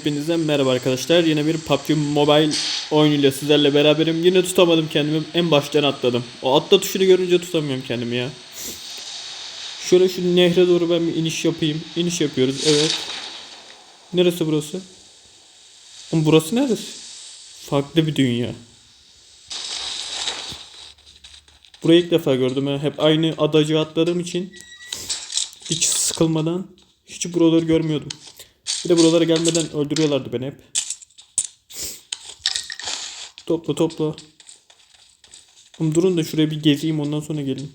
Hepinize merhaba arkadaşlar. Yine bir PUBG Mobile oyunuyla sizlerle beraberim. Yine tutamadım kendimi. En baştan atladım. O atla tuşunu görünce tutamıyorum kendimi ya. Şöyle şu nehre doğru ben bir iniş yapayım. İniş yapıyoruz. Evet. Neresi burası? Oğlum burası neresi? Farklı bir dünya. Burayı ilk defa gördüm. Hep aynı adacı atladığım için hiç sıkılmadan hiç buraları görmüyordum. Bir de buralara gelmeden öldürüyorlardı beni hep. Topla topla. Oğlum durun da şuraya bir gezeyim ondan sonra gelin.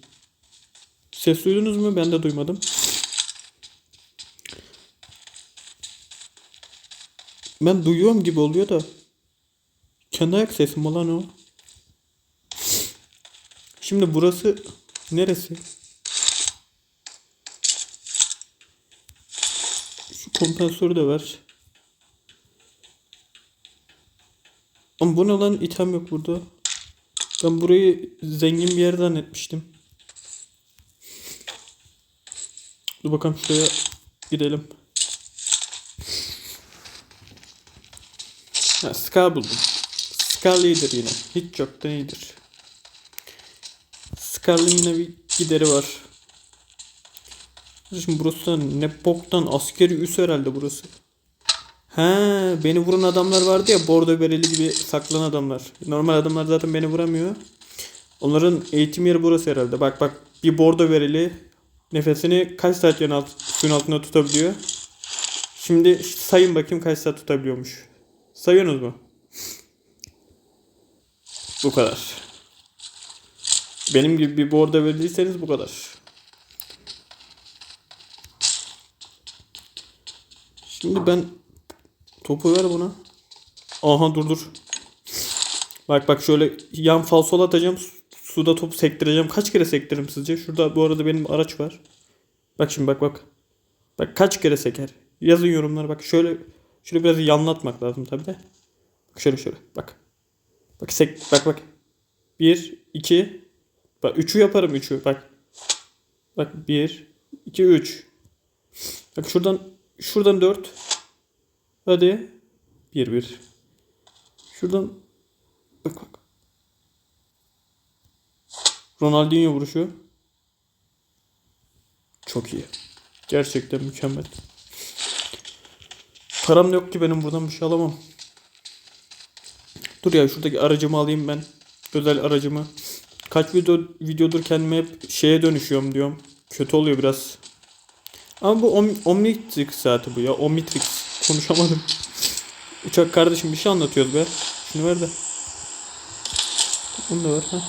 Ses duydunuz mu? Ben de duymadım. Ben duyuyorum gibi oluyor da. Kendi ayak sesim mi lan o? Şimdi burası neresi? Kompansörü de ver. Ama bu ne lan item yok burada. Ben burayı zengin bir yer zannetmiştim. Dur bakalım şuraya gidelim. Ha, Scar buldum. Scar'lı iyidir yine. Hiç yoktan iyidir. Scar'lı yine bir gideri var. Şimdi burası ne boktan askeri üs herhalde burası. He, beni vuran adamlar vardı ya bordo bereli gibi saklanan adamlar. Normal adamlar zaten beni vuramıyor. Onların eğitim yeri burası herhalde. Bak bak bir bordo bereli nefesini kaç saat yan alt, suyun altında tutabiliyor. Şimdi sayın bakayım kaç saat tutabiliyormuş. Sayıyorsunuz mu? Bu kadar. Benim gibi bir bordo veriliyseniz bu kadar. Şimdi ben topu ver buna. Aha dur dur. Bak bak şöyle yan falsol atacağım. su- Suda topu sektireceğim. Kaç kere sektiririm sizce? Şurada bu arada benim araç var. Bak şimdi bak bak. Bak kaç kere seker. Yazın yorumlara bak. Şöyle şöyle biraz yanlatmak lazım tabi de. Bak şöyle şöyle bak. Bak sek bak bak. Bir, iki. Bak üçü yaparım üçü. Bak. Bak bir, iki, üç. Bak şuradan şuradan dört. Hadi. Bir bir. Şuradan bak bak. Ronaldinho vuruşu. Çok iyi. Gerçekten mükemmel. Param yok ki benim buradan bir şey alamam. Dur ya şuradaki aracımı alayım ben. Özel aracımı. Kaç video videodur kendime hep şeye dönüşüyorum diyorum. Kötü oluyor biraz. Ama bu Om Omnitrix saati bu ya. Omnitrix. Konuşamadım. Uçak kardeşim bir şey anlatıyoruz be. Şunu ver de. Bunu da ver ha.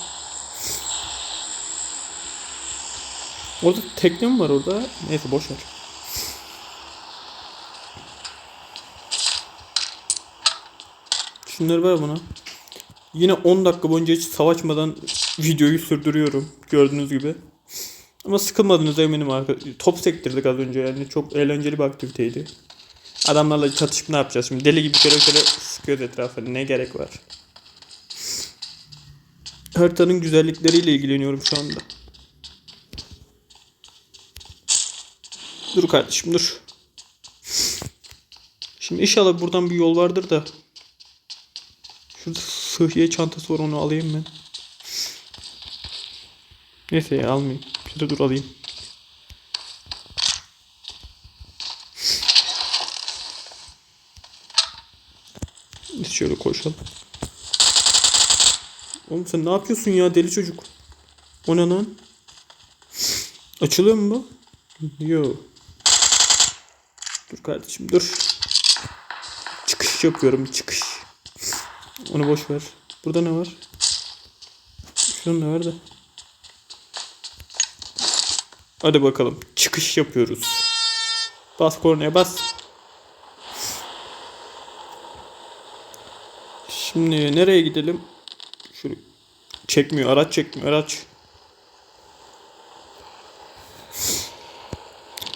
Orada tekne mi var orada? Neyse boş ver. Şunları ver bana. Yine 10 dakika boyunca hiç savaşmadan videoyu sürdürüyorum. Gördüğünüz gibi. Ama sıkılmadınız eminim arkadaşlar. Top sektirdik az önce yani. Çok eğlenceli bir aktiviteydi. Adamlarla çatışıp ne yapacağız şimdi? Deli gibi şöyle şöyle sıkıyoruz etrafa. Ne gerek var? Haritanın güzellikleriyle ilgileniyorum şu anda. Dur kardeşim dur. Şimdi inşallah buradan bir yol vardır da. Şurada sıhhiye çantası var onu alayım ben. Neyse ya almayayım. Şurada dur alayım. Biz şöyle koşalım. Oğlum sen ne yapıyorsun ya deli çocuk? O ne lan? Açılıyor mu bu? Yo. Dur kardeşim dur. Çıkış yapıyorum çıkış. Onu boş ver. Burada ne var? Şurada ne var da? Hadi bakalım. Çıkış yapıyoruz. Bas kornaya bas. Şimdi nereye gidelim? Şunu çekmiyor. Araç çekmiyor. Araç.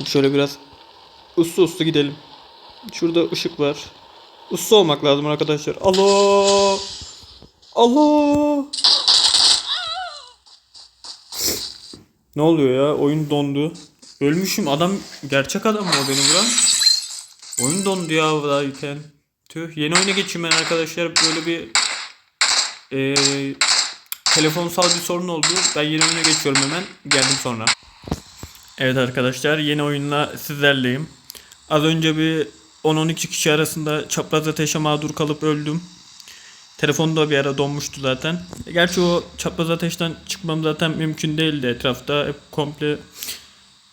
Şöyle biraz uslu uslu gidelim. Şurada ışık var. Uslu olmak lazım arkadaşlar. Allah! Allah! Ne oluyor ya? Oyun dondu. Ölmüşüm. Adam gerçek adam mı o beni vuran? Oyun dondu ya buradayken. Tüh yeni oyuna geçeyim ben arkadaşlar. Böyle bir eee telefonsal bir sorun oldu. Ben yeni oyuna geçiyorum hemen. Geldim sonra. Evet arkadaşlar yeni oyunla sizlerleyim. Az önce bir 10-12 kişi arasında çapraz ateşe mağdur kalıp öldüm. Telefon da bir ara donmuştu zaten. Gerçi o çapraz ateşten çıkmam zaten mümkün değildi etrafta. Hep komple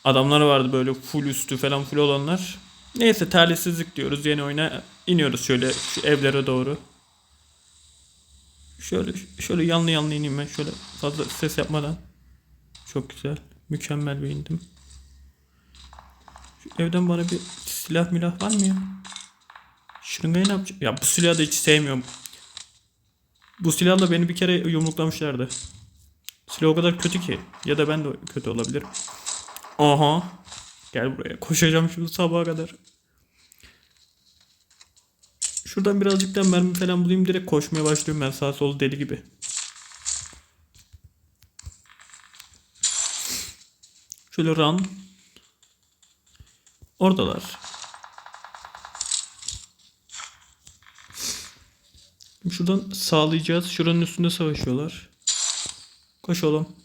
adamlar vardı böyle full üstü falan full olanlar. Neyse talihsizlik diyoruz. Yeni oyuna iniyoruz şöyle şu evlere doğru. Şöyle şöyle yanlı yanlı ineyim ben şöyle fazla ses yapmadan. Çok güzel. Mükemmel bir indim. Şu evden bana bir silah milah var mı ya? Şırıngayı ne yapacağım? Ya bu silahı da hiç sevmiyorum. Bu silahla beni bir kere yumruklamışlardı. Silah o kadar kötü ki. Ya da ben de kötü olabilirim. Aha. Gel buraya. Koşacağım şimdi sabaha kadar. Şuradan birazcık da mermi falan bulayım direkt koşmaya başlıyorum ben sağ sol deli gibi. Şöyle run. Oradalar. Şuradan sağlayacağız. Şuranın üstünde savaşıyorlar. Koş oğlum.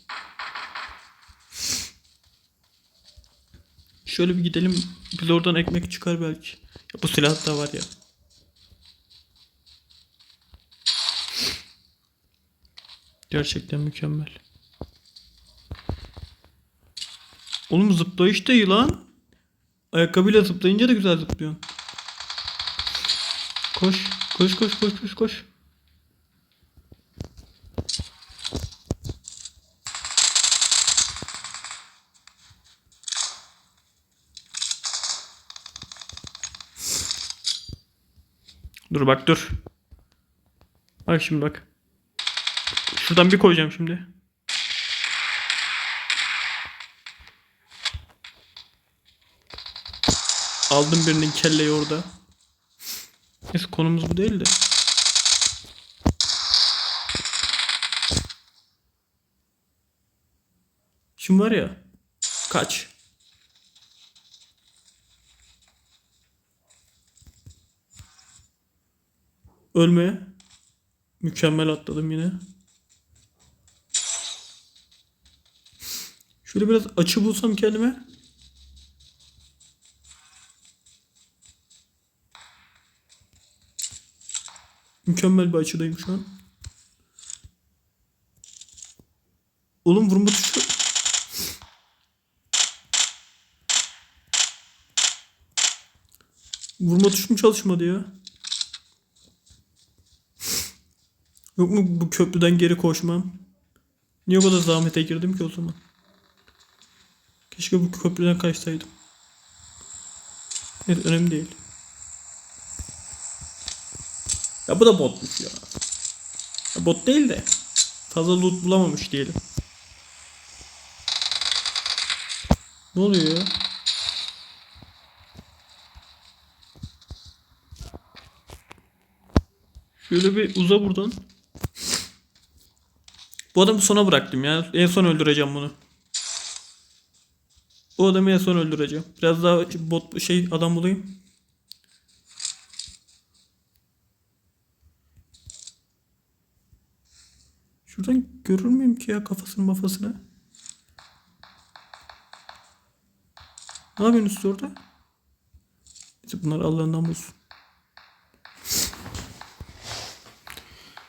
Şöyle bir gidelim. Biz oradan ekmek çıkar belki. Ya bu silah da var ya. Gerçekten mükemmel. Oğlum zıplayış da iyi lan. Ayakkabıyla zıplayınca da güzel zıplıyorsun. Koş. Koş koş koş koş koş. Dur bak dur. Bak şimdi bak. Şuradan bir koyacağım şimdi. Aldım birinin kelleyi orada. Neyse konumuz bu değil de. Şimdi var ya. Kaç. Ölme. Mükemmel atladım yine. Şöyle biraz açı bulsam kendime. Mükemmel bir açıdayım şu an. Oğlum vurma tuşu. Vurma tuşum çalışmadı ya. Yok mu bu köprüden geri koşmam? Niye o kadar zahmete girdim ki o zaman? Keşke bu köprüden kaçsaydım. Evet önemli değil. Ya bu da botmuş ya. ya bot değil de fazla loot bulamamış diyelim. Ne oluyor ya? Şöyle bir uza buradan. Bu adamı sona bıraktım ya. En son öldüreceğim bunu. Bu adamı en son öldüreceğim. Biraz daha bot şey adam bulayım. Şuradan görür müyüm ki ya kafasını mafasını? Ne yapıyorsunuz orada? Neyse bunlar Allah'ından bulsun.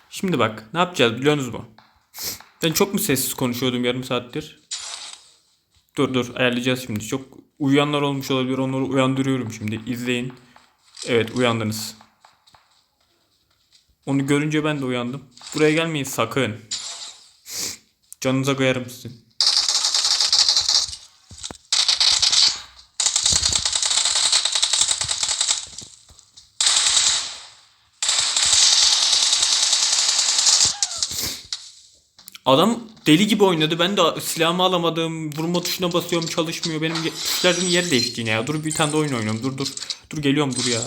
Şimdi bak ne yapacağız biliyorsunuz mu? Ben çok mu sessiz konuşuyordum yarım saattir? Dur dur ayarlayacağız şimdi. Çok uyuyanlar olmuş olabilir onları uyandırıyorum şimdi. İzleyin. Evet uyandınız. Onu görünce ben de uyandım. Buraya gelmeyin sakın. Canınıza koyarım sizin. Adam deli gibi oynadı. Ben de silahımı alamadım. Vurma tuşuna basıyorum çalışmıyor. Benim ye- tuşlarımın yeri değişti yine ya. Dur bir tane de oyun oynuyorum. Dur dur. Dur geliyorum dur ya.